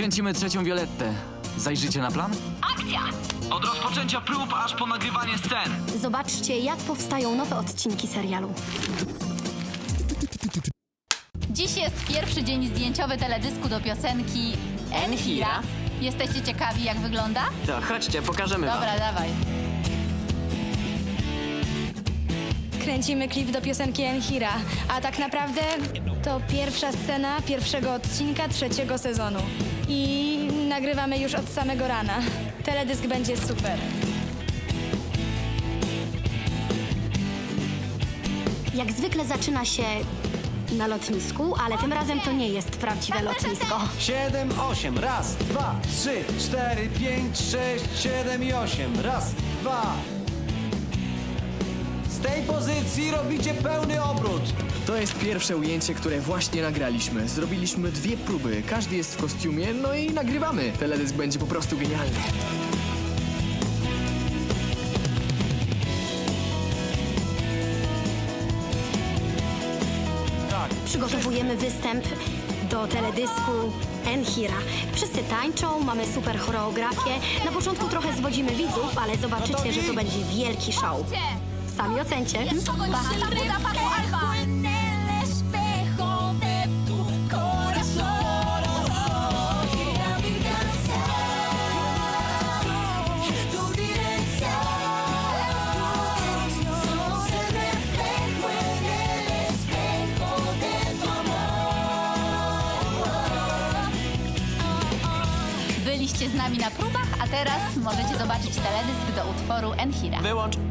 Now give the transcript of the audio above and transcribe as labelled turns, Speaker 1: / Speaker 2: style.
Speaker 1: Kręcimy trzecią Violettę. Zajrzycie na plan?
Speaker 2: Akcja!
Speaker 1: Od rozpoczęcia prób aż po nagrywanie scen.
Speaker 3: Zobaczcie, jak powstają nowe odcinki serialu.
Speaker 2: Dziś jest pierwszy dzień zdjęciowy teledysku do piosenki Enhira. Jesteście ciekawi, jak wygląda?
Speaker 4: To chodźcie, pokażemy wam.
Speaker 2: Dobra, dawaj.
Speaker 5: Kręcimy klip do piosenki Enhira, a tak naprawdę to pierwsza scena pierwszego odcinka trzeciego sezonu. I nagrywamy już od samego rana. Teledysk będzie super.
Speaker 3: Jak zwykle zaczyna się na lotnisku, ale tym razem to nie jest prawdziwe lotnisko.
Speaker 6: 7, 8, raz, dwa, trzy, cztery, pięć, sześć, siedem i osiem. Raz, dwa. Z tej pozycji robicie pełny obrót.
Speaker 7: To jest pierwsze ujęcie, które właśnie nagraliśmy. Zrobiliśmy dwie próby, każdy jest w kostiumie, no i nagrywamy. Teledysk będzie po prostu genialny.
Speaker 3: Przygotowujemy występ do teledysku Enhira. Wszyscy tańczą, mamy super choreografię. Na początku trochę zwodzimy widzów, ale zobaczycie, że to będzie wielki show. Sami ocencie.
Speaker 2: Byliście z nami na próbach, a teraz możecie zobaczyć teledysk do utworu Enhira.
Speaker 4: Wyłącz.